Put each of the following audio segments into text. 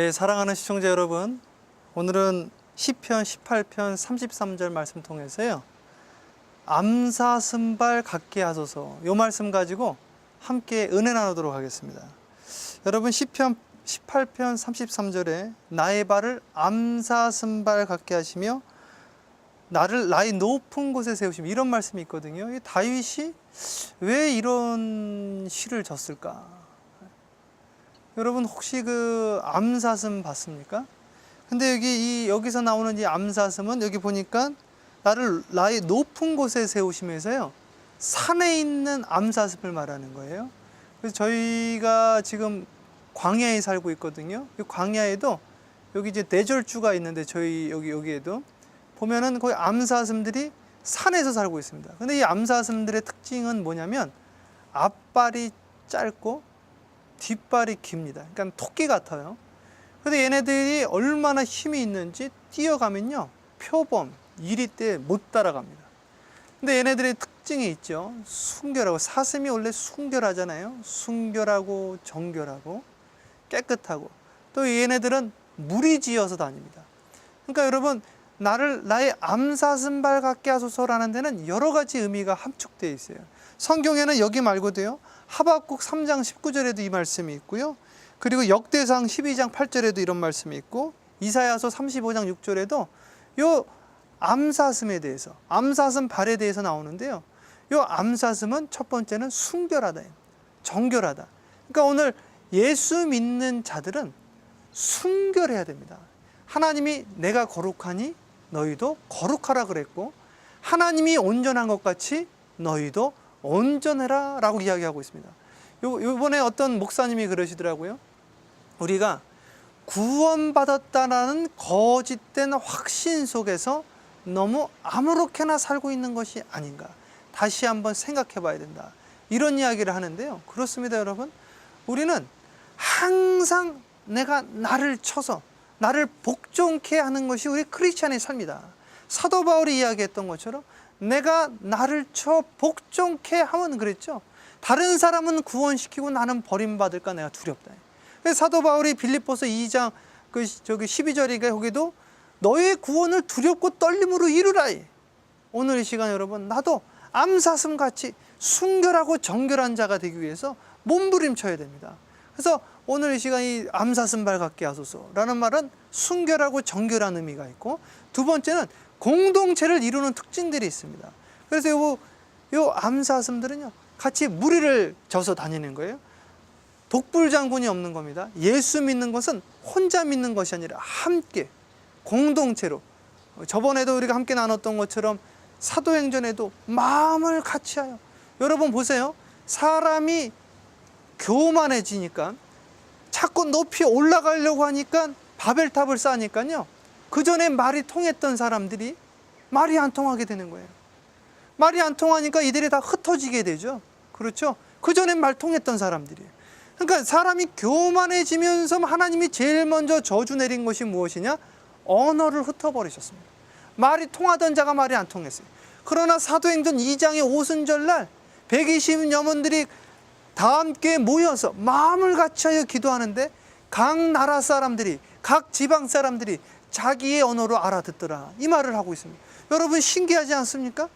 예, 사랑하는 시청자 여러분, 오늘은 시편 18편 33절 말씀 통해서요. 암사슴발 갖게 하소서. 요 말씀 가지고 함께 은혜 나누도록 하겠습니다. 여러분 시편 18편 33절에 나의 발을 암사슴발 갖게 하시며 나를 나의 높은 곳에 세우시며 이런 말씀이 있거든요. 이 다윗이 왜 이런 시를 졌을까? 여러분 혹시 그 암사슴 봤습니까? 근데 여기 이 여기서 나오는 이 암사슴은 여기 보니까 나를 나의 높은 곳에 세우시면서요 산에 있는 암사슴을 말하는 거예요. 그래서 저희가 지금 광야에 살고 있거든요. 이 광야에도 여기 이제 대절주가 있는데 저희 여기 여기에도 보면은 거의 암사슴들이 산에서 살고 있습니다. 근데 이 암사슴들의 특징은 뭐냐면 앞발이 짧고 뒷발이 깁니다. 그러니까 토끼 같아요. 근데 얘네들이 얼마나 힘이 있는지 뛰어가면요. 표범, 이리 때 못 따라갑니다. 근데 얘네들의 특징이 있죠. 순결하고 사슴이 원래 순결하잖아요. 순결하고 정결하고 깨끗하고 또 얘네들은 무리지어서 다닙니다. 그러니까 여러분 나를 나의 암사슴발 같게 하소서라는 데는 여러 가지 의미가 함축되어 있어요. 성경에는 여기 말고도요. 하박국 3장 19절에도 이 말씀이 있고요. 그리고 역대상 12장 8절에도 이런 말씀이 있고 이사야서 35장 6절에도 요 암사슴에 대해서 암사슴 발에 대해서 나오는데요. 요 암사슴은 첫 번째는 순결하다. 정결하다. 그러니까 오늘 예수 믿는 자들은 순결해야 됩니다. 하나님이 내가 거룩하니 너희도 거룩하라 그랬고 하나님이 온전한 것 같이 너희도 온전해라 라고 이야기하고 있습니다. 요, 요번에 어떤 목사님이 그러시더라고요. 우리가 구원받았다라는 거짓된 확신 속에서 너무 아무렇게나 살고 있는 것이 아닌가. 다시 한번 생각해 봐야 된다. 이런 이야기를 하는데요. 그렇습니다, 여러분. 우리는 항상 내가 나를 쳐서 나를 복종케 하는 것이 우리 크리스찬의 삶이다. 사도 바울이 이야기했던 것처럼 내가 나를 쳐 복종케 하면 그랬죠. 다른 사람은 구원시키고 나는 버림받을까 내가 두렵다. 사도 바울이 빌립보서 2장 그 저기 12절인가 거기도 너의 구원을 두렵고 떨림으로 이루라. 오늘 이 시간 여러분 나도 암사슴 같이 순결하고 정결한 자가 되기 위해서 몸부림쳐야 됩니다. 그래서 오늘 이 시간 이 암사슴발 같게 하소서라는 말은 순결하고 정결한 의미가 있고 두 번째는 공동체를 이루는 특징들이 있습니다. 그래서 요, 요 암사슴들은요, 같이 무리를 져서 다니는 거예요. 독불 장군이 없는 겁니다. 예수 믿는 것은 혼자 믿는 것이 아니라 함께, 공동체로. 저번에도 우리가 함께 나눴던 것처럼 사도행전에도 마음을 같이 하여. 여러분 보세요. 사람이 교만해지니까 자꾸 높이 올라가려고 하니까 바벨탑을 쌓으니까요. 그 전에 말이 통했던 사람들이 말이 안 통하게 되는 거예요. 말이 안 통하니까 이들이 다 흩어지게 되죠. 그렇죠? 그 전에 말 통했던 사람들이. 그러니까 사람이 교만해지면서 하나님이 제일 먼저 저주 내린 것이 무엇이냐? 언어를 흩어버리셨습니다. 말이 통하던 자가 말이 안 통했어요. 그러나 사도행전 2장의 오순절날 120 여문들이 다 함께 모여서 마음을 같이하여 기도하는데 각 나라 사람들이 각 지방 사람들이 자기의 언어로 알아듣더라 이 말을 하고 있습니다. 여러분 신기하지 않습니까?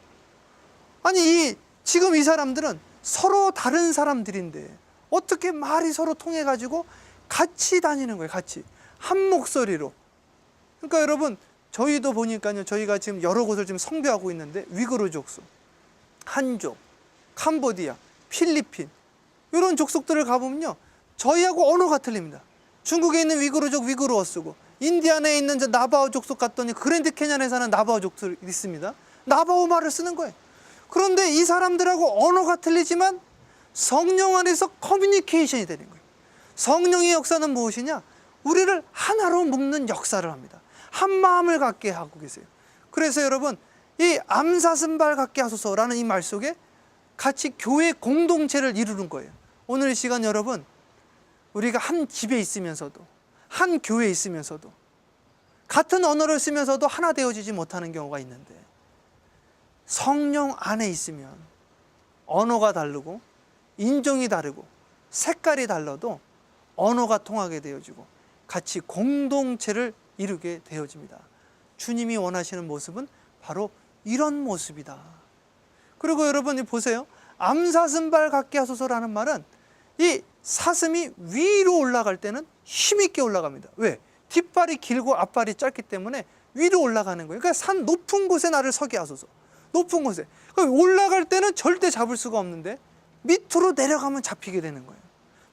아니 이 지금 이 사람들은 서로 다른 사람들인데 어떻게 말이 서로 통해 가지고 같이 다니는 거예요. 같이 한 목소리로. 그러니까 여러분 저희도 보니까요. 저희가 지금 여러 곳을 지금 성교하고 있는데 위구르 족속, 한족, 캄보디아, 필리핀 이런 족속들을 가보면요. 저희하고 언어가 틀립니다. 중국에 있는 위구르족 위구르어 쓰고 인디안에 있는 저 나바오 족속 갔더니 그랜드 캐년에 사는 나바오 족속이 있습니다. 나바오 말을 쓰는 거예요. 그런데 이 사람들하고 언어가 틀리지만 성령 안에서 커뮤니케이션이 되는 거예요. 성령의 역사는 무엇이냐? 우리를 하나로 묶는 역사를 합니다. 한 마음을 갖게 하고 계세요. 그래서 여러분, 이 암사슴발 갖게 하소서라는 이 말 속에 같이 교회 공동체를 이루는 거예요. 오늘 이 시간 여러분, 우리가 한 집에 있으면서도, 한 교회에 있으면서도, 같은 언어를 쓰면서도 하나 되어지지 못하는 경우가 있는데, 성령 안에 있으면 언어가 다르고 인종이 다르고 색깔이 달라도 언어가 통하게 되어지고 같이 공동체를 이루게 되어집니다. 주님이 원하시는 모습은 바로 이런 모습이다. 그리고 여러분이 보세요. 암사슴발 같게 하소서라는 말은 이 사슴이 위로 올라갈 때는 힘있게 올라갑니다. 왜? 뒷발이 길고 앞발이 짧기 때문에 위로 올라가는 거예요. 그러니까 산 높은 곳에 나를 서게 하소서. 높은 곳에. 그러니까 올라갈 때는 절대 잡을 수가 없는데 밑으로 내려가면 잡히게 되는 거예요.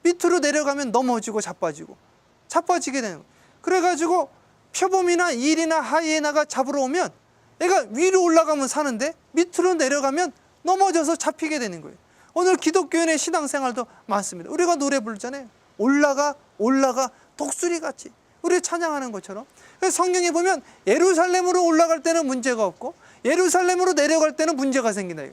밑으로 내려가면 넘어지고 자빠지고 자빠지게 되는 거예요. 그래가지고 표범이나 일이나 하이에나가 잡으러 오면 얘가 위로 올라가면 사는데 밑으로 내려가면 넘어져서 잡히게 되는 거예요. 오늘 기독교인의 신앙생활도 많습니다. 우리가 노래 부르잖아요. 올라가 올라가 독수리 같이 우리 찬양하는 것처럼 성경에 보면 예루살렘으로 올라갈 때는 문제가 없고 예루살렘으로 내려갈 때는 문제가 생긴다.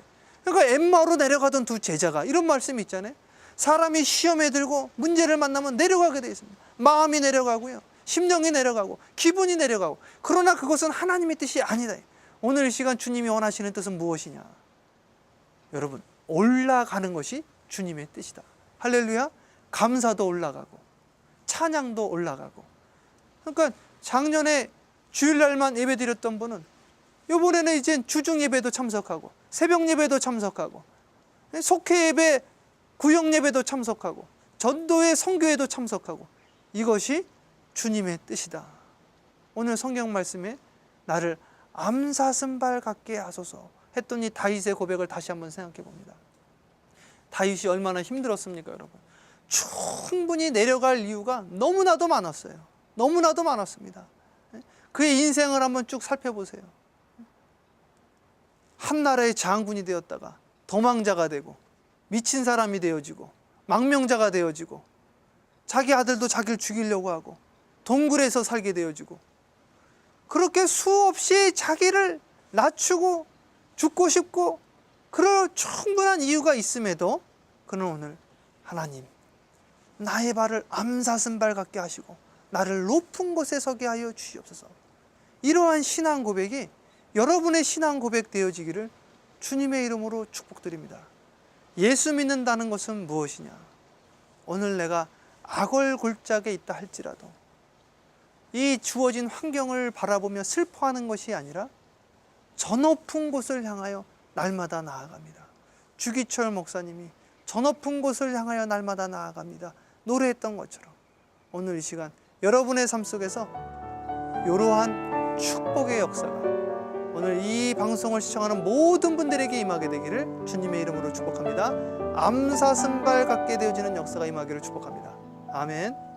그러니까 엠마로 내려가던 두 제자가 이런 말씀이 있잖아요. 사람이 시험에 들고 문제를 만나면 내려가게 되어 있습니다. 마음이 내려가고요. 심령이 내려가고 기분이 내려가고 그러나 그것은 하나님의 뜻이 아니다. 오늘 이 시간 주님이 원하시는 뜻은 무엇이냐? 여러분 올라가는 것이 주님의 뜻이다. 할렐루야. 감사도 올라가고 찬양도 올라가고. 그러니까 작년에 주일날만 예배드렸던 분은 이번에는 이제 주중 예배도 참석하고 새벽 예배도 참석하고 속회 예배, 구역 예배도 참석하고 전도회 성교회도 참석하고 이것이 주님의 뜻이다. 오늘 성경 말씀에 나를 암사슴발 같게 하소서 했더니 다윗의 고백을 다시 한번 생각해 봅니다. 다윗이 얼마나 힘들었습니까, 여러분? 충분히 내려갈 이유가 너무나도 많았어요. 너무나도 많았습니다. 그의 인생을 한번 쭉 살펴보세요. 한 나라의 장군이 되었다가 도망자가 되고 미친 사람이 되어지고 망명자가 되어지고 자기 아들도 자기를 죽이려고 하고 동굴에서 살게 되어지고 그렇게 수없이 자기를 낮추고 죽고 싶고 그럴 충분한 이유가 있음에도 그는 오늘 하나님 나의 발을 암사슴발 같게 하시고 나를 높은 곳에 서게 하여 주시옵소서. 이러한 신앙 고백이 여러분의 신앙 고백 되어지기를 주님의 이름으로 축복드립니다. 예수 믿는다는 것은 무엇이냐? 오늘 내가 악을 골짜기에 있다 할지라도 이 주어진 환경을 바라보며 슬퍼하는 것이 아니라 저 높은 곳을 향하여 날마다 나아갑니다. 주기철 목사님이 저 높은 곳을 향하여 날마다 나아갑니다. 노래했던 것처럼 오늘 이 시간 여러분의 삶 속에서 이러한 축복의 역사가 오늘 이 방송을 시청하는 모든 분들에게 임하게 되기를 주님의 이름으로 축복합니다. 암사슴발 갖게 되어지는 역사가 임하기를 축복합니다. 아멘.